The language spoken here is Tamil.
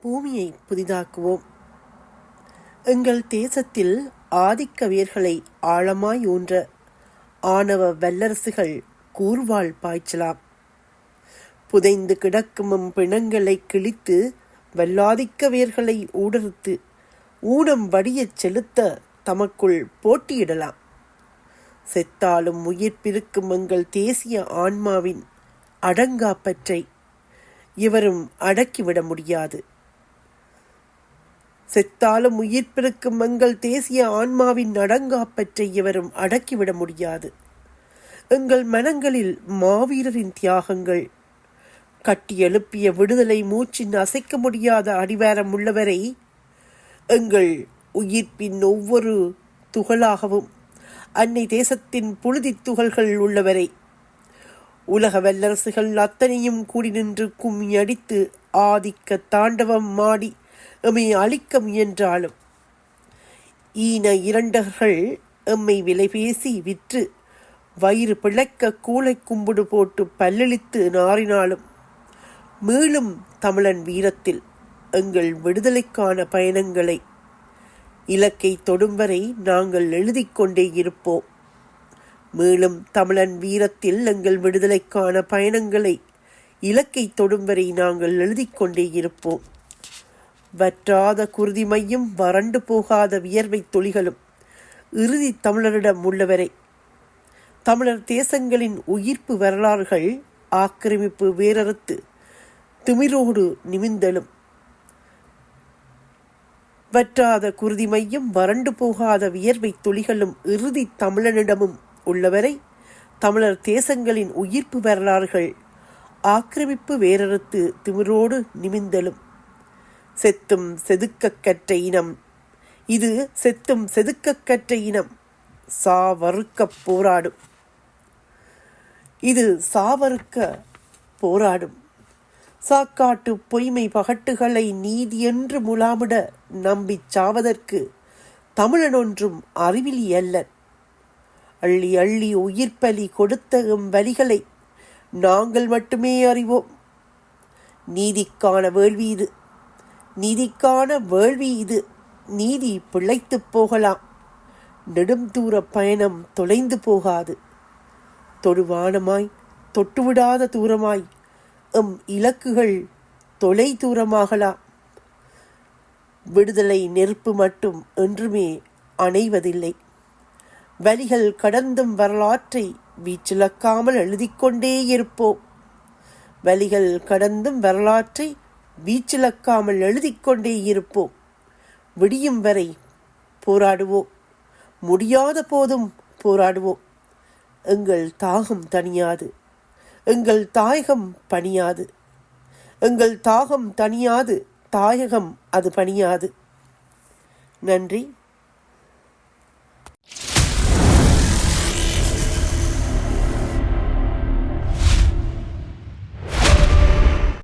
பூமியை புதிதாக்குவோம். எங்கள் தேசத்தில் ஆதிக்க வேர்களை ஆழமாய் ஊன்ற ஆணவ வல்லரசுகள் கூர்வாள் பாய்ச்சலாம். புதைந்து கிடக்கும் பிணங்களை கிழித்து வல்லாதிக்க வேர்களை ஊடறுத்து ஊனம் வடியச் செலுத்த தமக்குள் போட்டியிடலாம். செத்தாலும் உயிர்ப்பிருக்கும் எங்கள் தேசிய ஆன்மாவின் அடங்காப்பற்றை இவரும் அடக்கிவிட முடியாது. செத்தாலும் உயிர்ப்பிருக்கும் எங்கள் தேசிய ஆன்மாவின் அடங்காப்பற்றை இவரும் அடக்கிவிட முடியாது. எங்கள் மனங்களில் மாவீரரின் தியாகங்கள். கட்டி எழுப்பிய விடுதலை மூச்சின் அசைக்க முடியாத அடிவாரம் உள்ளவரை எங்கள் உயிர்ப்பின் ஒவ்வொரு துகளாகவும் அன்னை தேசத்தின் புழுதி துகள்கள் உள்ளவரை உலக வல்லரசுகள் அத்தனையும் கூடி நின்று கும்மி அடித்து ஆதிக்க தாண்டவம் மாடி எம்மை அழிக்க முயன்றாலும். ஈன இரண்டர்கள் எம்மை விலை பேசி விற்று வயிறு பிழைக்க கூளை கும்பிடு போட்டு பல்லளித்து நாறினாலும். மீளும் தமிழன் வீரத்தில் எங்கள் விடுதலைக்கான பயணங்களை இலக்கை தொடும் வரை நாங்கள் எழுதி கொண்டே இருப்போம். மேலும் தமிழன் வீரத்தில் எங்கள் விடுதலைக்கான பயணங்களை இலக்கை தொடும் வரை நாங்கள் எழுதி கொண்டே இருப்போம். வற்றாத குருதிமையும் வறண்டு போகாத வியர்வை துளிகளும் இறுதி தமிழரிடம் உள்ளவரை. தமிழர் தேசங்களின் உயிர்ப்பு வரலாறுகள் ஆக்கிரமிப்பு வேரறுத்து திமிரோடு நிமிந்தலும். வற்றாத குருதிமையும் வறண்டு போகாத வியர்வை துளிகளும் இறுதி தமிழனிடமும் உள்ளவரை. தமிழர் தேசங்களின் உயிர்ப்பு வரலாறுகள் ஆக்கிரமிப்பு வேரறுத்து திமிரோடு நிமிந்தலும். செத்தும் செதுக்கக்கற்ற இனம். இது செத்தும் செதுக்கக்கற்ற இனம். சாவறுக்க போராடும். இது சாவறுக்க போராடும். சாக்காட்டு பொய்மை பகட்டுகளை நீதியென்று முலாமிட நம்பிச் சாவதற்கு தமிழன் ஒன்றும் அறிவிலி அல்லன். அள்ளி அள்ளி உயிர்ப்பலி கொடுத்த எம் வலிகளை நாங்கள் மட்டுமே அறிவோம். நீதிக்கான வேள்வி இது. நீதிக்கான வேள்வி இது. நீதி பிழைத்துப் போகலாம். நெடும் தூர பயணம் தொலைந்து போகாது. தொடுவானமாய் தொட்டுவிடாத தூரமாய் எம் இலக்குகள் தொலை தூரமாகலாம். விடுதலை நெருப்பு மட்டும் என்றுமே அணைவதில்லை. வலிகள் கடந்தும் வரலாற்றை வீச்சிலக்காமல் எழுதிக்கொண்டே இருப்போம். வலிகள் கடந்தும் வரலாற்றை வீச்சிலக்காமல் எழுதிக்கொண்டே இருப்போம். விடியும் வரை போராடுவோம். முடியாத போதும் போராடுவோம். எங்கள் தாகம் தனியாது எங்கள் தாயகம் பணியாது. எங்கள் தாகம் தனியாது தாயகம் அது பணியாது. நன்றி.